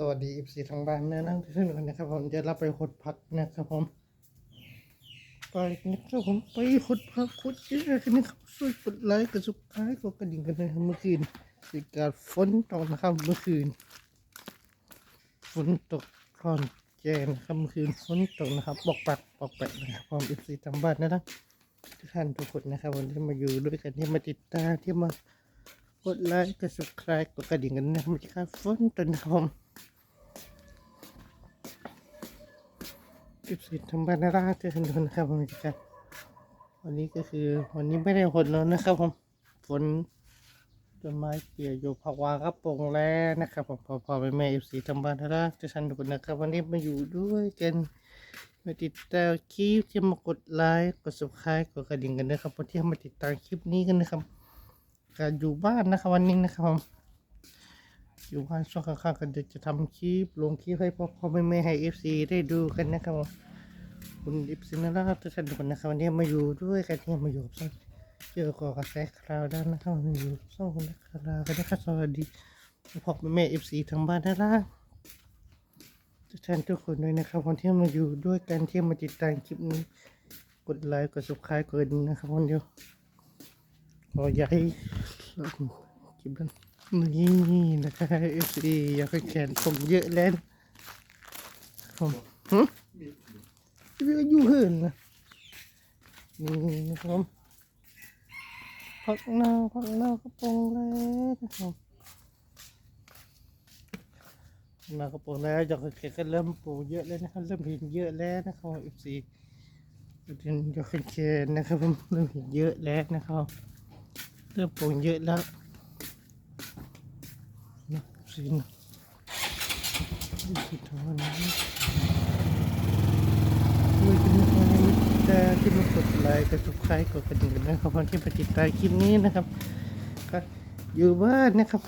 สวัสดีอีซีทางบ้านนะนั่งที่นนะครับผมจะรับไปหดพักนะครับผมไปนะครับผมไปหดพักหดเยอะกันนะครับช่วยกดไลค์กดซุบสไครต์กดกระดิ่งกันนะครับเมื่อคืนสิการฝนตกนะครับเมื่อคืนฝนตกค่อนแจนะครับเมื่อคืนฝนตกนะครับบอกปักบอกแปะนะครับผมอีซีทางบ้านนะนะทุกท่านทุกคนนะครับวันที่มาอยู่ด้วยกันที่มาติดตามที่มากดไลค์กด subscribe กดกระดิ่งกันนะครับมันจะค่าฝนตนนะครับผม กิบสิทธิ์ทำบ้านนาราเจอกันทุนนะครับผมจะวันนี้ก็คือวันนี้ไม่ได้ฝนแล้วนะครับผมฝนต้นไม้เปียกอยู่ภาวะกระโปรงแล้วนะครับผมพอพอไปแม่เอฟซีทำบ้านนาราเจอกันทุกคนนะครับ วันนี้มาอยู่ด้วยกันมาติดตามคลิปที่มากดไลค์กด subscribe กดกระดิ่งกันนะครับวันที่มาติดตามคลิปนี้กันนะครับ การอยู่บ้านนะครับวันนี้นะครับผม อยู่บ้านช่วงข้างๆกันเดี๋ยวจะทำคลิปลงคลิปให้พ่อพ่อแม่แม่ให้เอฟซีได้ดูกันนะครับคุณเอฟซีนะครับทุกท่านทุกคนนะครับวันนี้มาอยู่ด้วยกันที่มาอยู่กับช่องเจอกับกระแสคราวด้านนะครับมาอยู่กับช่องนักคราวกันนะครับสวัสดีพ่อแม่แม่เอฟซีทางบ้านนะครับทุกท่านทุกคนด้วยนะครับวันที่มาอยู่ด้วยกันที่มาติดตามคลิปนี้กดไลค์กด subscribe กดนะครับวันเดียวขอย้ายคลิปนั้น นี่นะครับเอฟซีอยากแขนผมเยอะแล้วผมหึพี่ก็อยู่เหินนะนี่นะครับพักหน้าพักหน้ากระโปรงแล้วนะครับหน้ากระโปรงแล้วอยากแขนก็เริ่มปูเยอะแล้วนะครับเริ่มเห็นเยอะแล้วนะครับเอฟซีเห็นอยากแขนนะครับเริ่มเห็นเยอะแล้วนะครับเริ่มปรุงเยอะแล้ว นะสินะนี่คือทอนนี้มือจะมีคนให้แต่มากดไลค์กดซับสไครต์กดกระดิ่งกันนะครับคนที่มาติดตามคลิปนี้นะครับ ก็อยู่บ้านนะครับ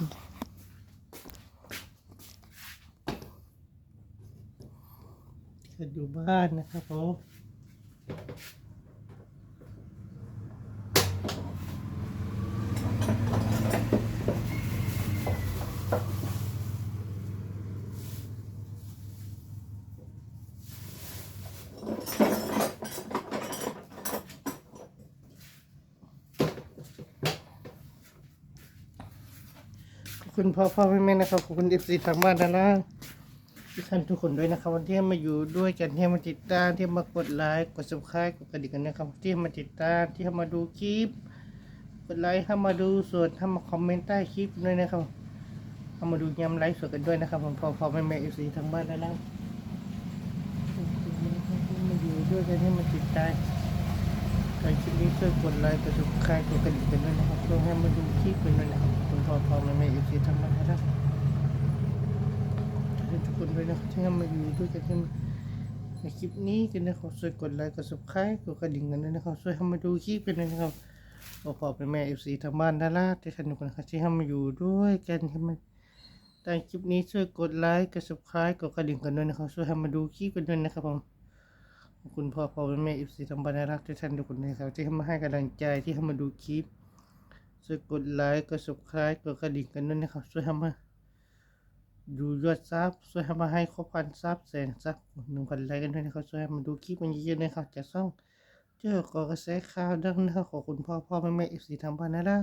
ก็อยู่บ้านนะครับผม คุณพ่อพ่อแม่แม่นะครับขอบคุณเอฟซีทางบ้านนะนะทุกท่านทุกคนด้วยนะครับวันที่มาอยู่ด้วยกันที่มาติดตามที่มากดไลค์กด subscribe กดกระดิ่งกันนะครับที่มาติดตามที่มาดูคลิปกดไลค์เข้ามาดูส่วนเข้ามาคอมเมนต์ใต้คลิปด้วยนะครับเข้ามาดูย้ำไลฟ์สดกันด้วยนะครับผมพ่อพ่อแม่แม่เอฟซีทางบ้านนะนะมาอยู่ด้วยกันที่มาติดตาม ใครคลิปนี้ช่วยกดไลค์กด subscribe กดกระดิ่งกันด้วยนะครับเพื่อให้มาดูคลิปกันด้วยนะครับคุณพ่อพ่อแม่แม่เอยู่ที่ทำมายนะครับให้ทุกคนด้วยนะครับที่มาอยู่ด้วยกันในคลิปนี้กันนะครับช่วยกดไลค์กด subscribe กดกระดิ่งกันด้วยนะครับช่วยให้มาดูคลิปกันด้วยนะครับพ่อพ่อแม่แม่เอฟซีทางบ้านดาราที่ท่านทุกคนครับที่ให้มาอยู่ด้วยกันที่มาแต่คลิปนี้ช่วยกดไลค์กด subscribe กดกระดิ่งกันด้วยนะครับช่วยให้มาดูคลิปกันด้วยนะครับผม คุณพ่อพ่อแม่แม่อิฟซีทำบรรรักทุกท่านทุกคนนะครับที่เข้ามาให้กำลังใจที่เข้ามาดูคลิปช่วยกดไลค์กด subscribe กดกระดิ่งกันด้วยนะครับช่วยเข้ามาดูยอดซับช่วยเข้ามาให้ครบพันซับแสนซับหนึ่งพันไลค์กันด้วยนะครับช่วยมาดูคลิปมันเยอะๆนะครับจากช่องเจ้าก่อกระแสข่าวดังนะครับขอบคุณพ่อพ่อแม่แม่อิฟซีทำบรรรัก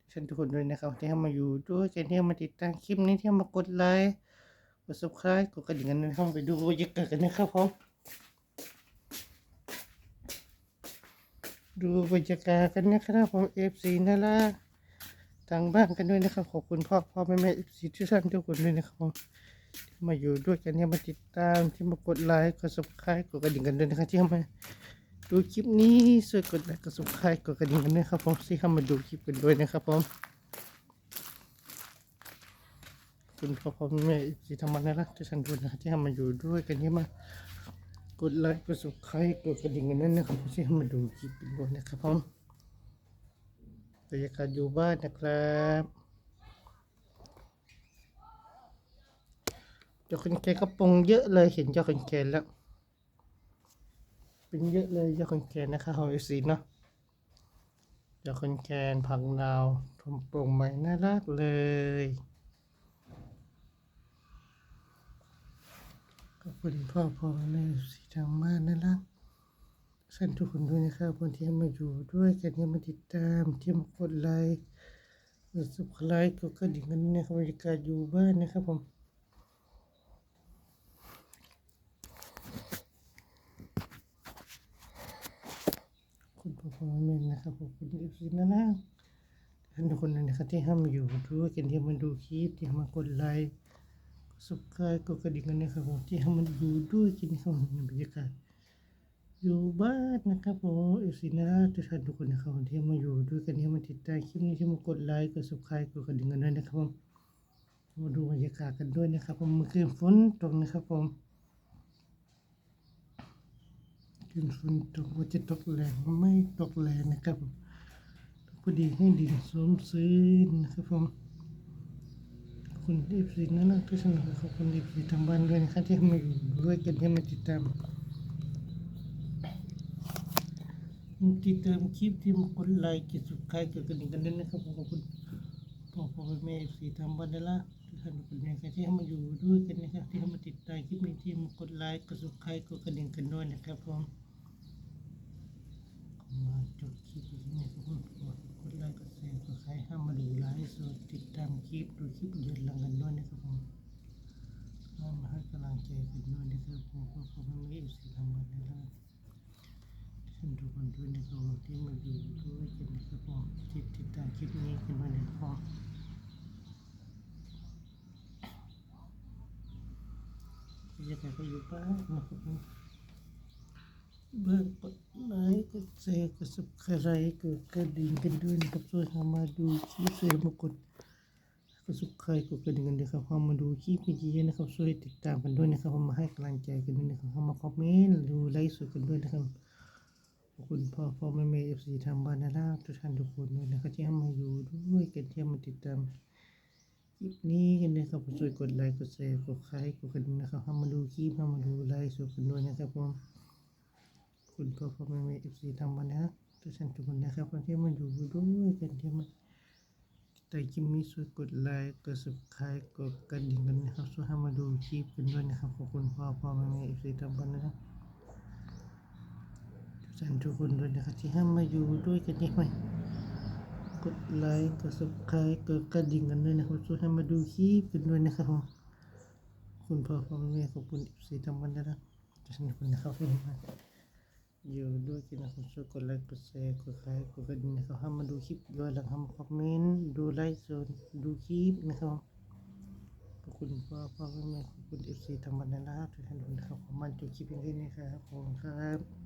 ทุกท่านทุกคนด้วยนะครับที่เข้ามาอยู่ด้วยกันที่มาติดตามคลิปนี้ที่มากดไลค์กด subscribe กดกระดิ่งกันนะครับไปดูบรรยากาศกันนะครับผม ดูบรรยากาศกันนะครับผมเอฟซีนาราทางบ้านกันด้วยนะครับ ขอบคุณพ่อพ่อแม่แม่เอฟซีทุกท่านทุกคนด้วยนะครับผมที่มาอยู่ด้วยกันที่มาติดตามที่มากดไลค์กด subscribe กดกระดิ่งกันด้วยนะครับที่มาดูคลิปนี้ช่วยกดไลค์กด subscribe กดกระดิ่งกันด้วยครับผมที่เข้ามาดูคลิปกันด้วยนะครับผมขอบคุณพ่อพ่อแม่เอฟซีทางบ้านนะครับทุกท่านทุกคนะที่มาอยู่ด้วยกันที่มา กดไลค์กด subscribe กดกระดิ่งกันนั่นนะครับเพื่อให้มาดูคลิปด้วยนะครับผมบรรยากาศอยู่บ้านนะครับเจ้าคนแก่กระปงเยอะเลยเห็นเจ้าคนแก่แล้ว เป็นเยอะเลยเจ้าคนแก่นะครับของเอซีเนาะเจ้าคนแก่ผักนาวทำโปรงใหม่น่ารักเลย ขอบคุณพ่อพ่อแม่สีทางบ้านนะครับท่านทุกคนด้วยนะครับคนที่มาอยู่ด้วยกันที่มาติดตามที่มากดไลค์กดซับสไครต์กดกระดิ่งกันนะครับบรรยากาศอยู่บ้านนะครับผมคุณพ่อพ่อแม่นะครับขอบคุณเอฟซีนะนะท่านทุกคนเลยนะครับที่ห้มอยู่ด้วยกันที่มาดูคลิปที่มากดไลค์ สุขกายก็กระดิ่งกันนะครับผมที่ให้มันอยู่ด้วยกินข้าวในบรรยากาศอยู่บ้านนะครับผมเอฟซีนะทุกท่านทุกคนนะครับที่มาอยู่ด้วยกันที่มาติดตามคลิปนี้ที่มากดไลค์กดสุขกายกดกระดิ่งกันด้วยนะครับผมมาดูบรรยากาศกันด้วยนะครับผมเมื่อคืนฝนตกนะครับผมคืนฝนตกว่าจะตกแรงไม่ตกแรงนะครับผมพอดีให้ดินสมซื้นนะครับผม คุณเอฟซีนั่นนะทุกท่านนะครับขอบคุณเอฟซีทางบ้านด้วยนะครับที่มาอยู่ด้วยกันที่มาติดตามติดตามคลิปที่มากดไลค์กดสุดท้ายกดกระดิ่งกันด้วยนะครับขอบคุณพ่อพ่อแม่ฟีทางบ้านด้วยละทุกท่านทุกคนนะครับที่มาอยู่ด้วยกันนะครับที่มาติดตามคลิปนี้ที่มากดไลค์กดสุดท้ายกดกระดิ่งกันด้วยนะครับผม มาจบคลิปนี้นะครับผมกดไลค์กดแชร์กดใครห้ามมาดูไลฟ์สดติดตามคลิปดูคลิปเดือนหลังกันด้วยนะครับผมห้ามมาให้กำลังใจกันด้วยนะครับผมเพราะผมไม่มีเอฟซีทำงานในร้านท่านทุกคนด้วยนะครับที่มาอยู่ด้วยกันนะครับผมที่ติดตามคลิปนี้กันด้วยนะครับบรรยากาศก็อยู่บ้านนะครับเบิ่งกดไลค์ กดแชร์กดซับสไครต์กดกระดิ่งกันด้วยนะครับช่วยทำมาดูคลิปช่วยมากดกดซับสไครต์กดกระดิ่งกันด้วยครับเข้ามาดูคลิปนี้เยอะนะครับช่วยติดตามกันด้วยนะครับเข้ามาให้กำลังใจกันด้วยนะครับเข้ามาคอมเมนต์ดูไลค์สดกันด้วยนะครับขอบคุณพ่อพ่อแม่แม่เอฟซีทางบ้านนะครับทุกท่านทุกคนด้วยนะครับที่เข้ามาอยู่ด้วยกันที่มาติดตามคลิปนี้กันนะครับช่วยกดไลค์กดแชร์กดไลค์กดกระดิ่งนะครับเข้ามาดูคลิปเข้ามาดูไลค์สดกันด้วยนะครับผม คุณพ่อพ่อแม่แม่เอฟซีทำมานะทุกท่านทุกคนนะครับคนที่มาอยู่ด้วยกันที่มาแต่คลิปนี้ช่วยกดไลค์กด subscribe กดกระดิ่งกันนะครับช่วยให้มาดูคลิปกันด้วยนะครับขอบคุณพ่อพ่อแม่แม่เอฟซีทำมานะครับทุกท่านทุกคนด้วยนะครับที่ให้มาอยู่ด้วยกันที่มากดไลค์กด subscribe กดกระดิ่งกันด้วยนะครับช่วยให้มาดูคลิปกันด้วยนะครับผมขอบคุณพ่อพ่อแม่แม่ขอบคุณเอฟซีทำมานะครับทุกท่านทุกคนนะครับที่มา อยู่ด้วยกันนะครับช่วยกดไลค์กดแชร์กดไลค์กดกระดิ่งนะครับห้มาดูคลิปย้อนหลังห้มาคอมเมนต์ดูไลฟ์สดดูคลิปนะครับขอบคุณพ่อพ่อแม่ขอบคุณเอฟซีทำบันดาลทุกท่านนนะครับขอมันจบคลิปอย่างนี้นะครับขอบคุณครับ